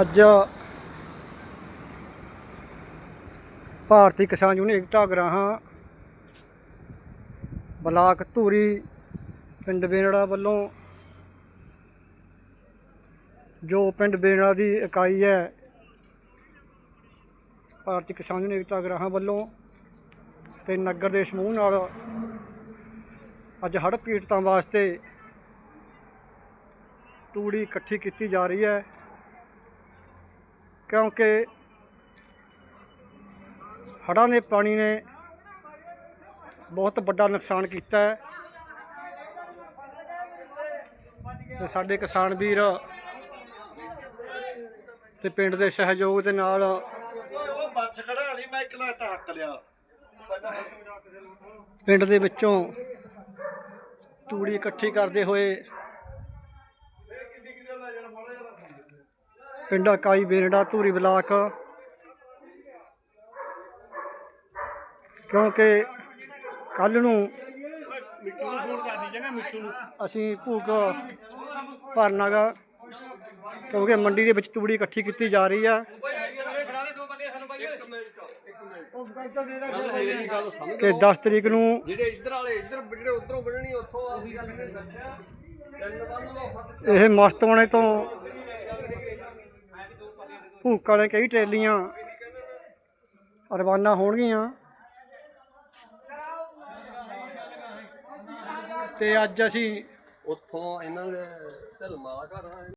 ਅੱਜ Bharti Kisan union Ekta Grahan block Dhuri ਪਿੰਡ ਬੇਨੜਾ ਵੱਲੋਂ ਜੋ ਪਿੰਡ ਬੇਨੜਾ ਦੀ ਇਕਾਈ ਹੈ, ਭਾਰਤੀ ਕਿਸਾਨ ਯੂਨੀਅਨ ਏਕਤਾ ਗਰਾਹਾਂ ਵੱਲੋਂ ਤੇ ਨਗਰ ਦੇ ਸਮੂਹ ਨਾਲ ਅੱਜ ਹੜ੍ਹ ਪੀੜਤਾਂ ਵਾਸਤੇ ਤੂੜੀ ਇਕੱਠੀ ਕੀਤੀ ਜਾ ਰਹੀ ਹੈ। ਕਿਉਂਕਿ ਹੜ੍ਹਾਂ ਦੇ ਪਾਣੀ ਨੇ ਬਹੁਤ ਵੱਡਾ ਨੁਕਸਾਨ ਕੀਤਾ ਹੈ। ਤੇ ਸਾਡੇ ਕਿਸਾਨ ਵੀਰ ਤੇ ਪਿੰਡ ਦੇ ਸਹਿਯੋਗ ਦੇ ਨਾਲ ਉਹ ਬੱਸ ਖੜਾ ਲਈ ਮੈਂ ਇਕਲਾ ਟੱਕ ਲਿਆ। ਪਿੰਡ ਦੇ ਵਿੱਚੋਂ ਤੂੜੀ ਇਕੱਠੀ ਕਰਦੇ ਹੋਏ ਪਿੰਡ ਇਕਾਈ ਬੇਨੜਾ, ਧੂਰੀ ਬਲਾਕ। ਕਿਉਂਕਿ ਕੱਲ ਨੂੰ ਅਸੀਂ ਭੂਕ ਭਰਨਾਗਾ ਕਿਉਂਕਿ ਮੰਡੀ ਦੇ ਵਿੱਚ ਤੂੜੀ ਇਕੱਠੀ ਕੀਤੀ ਜਾ ਰਹੀ ਆ। ਕਿ 10 ਤਰੀਕ ਨੂੰ ਜਿਹੜੇ ਇੱਧਰ ਵਾਲੇ ਇੱਧਰ ਜਿਹੜੇ ਉਧਰੋਂ ਵੱਢਣੀ ਉੱਥੋਂ ਆ ਇਹ ਮਸਤਵਾਣੇ ਤੋਂ ਭੂਕ ਵਾਲੇ ਕਈ ਟਰੇਲੀਆਂ। ਰਵਾਨਾ ਹੋਣਗੀਆਂ। ਤੇ ਅੱਜ ਅਸੀਂ ਉੱਥੋਂ ਇਹਨਾਂ ਦੇ ਢਲਮਾ ਘਰ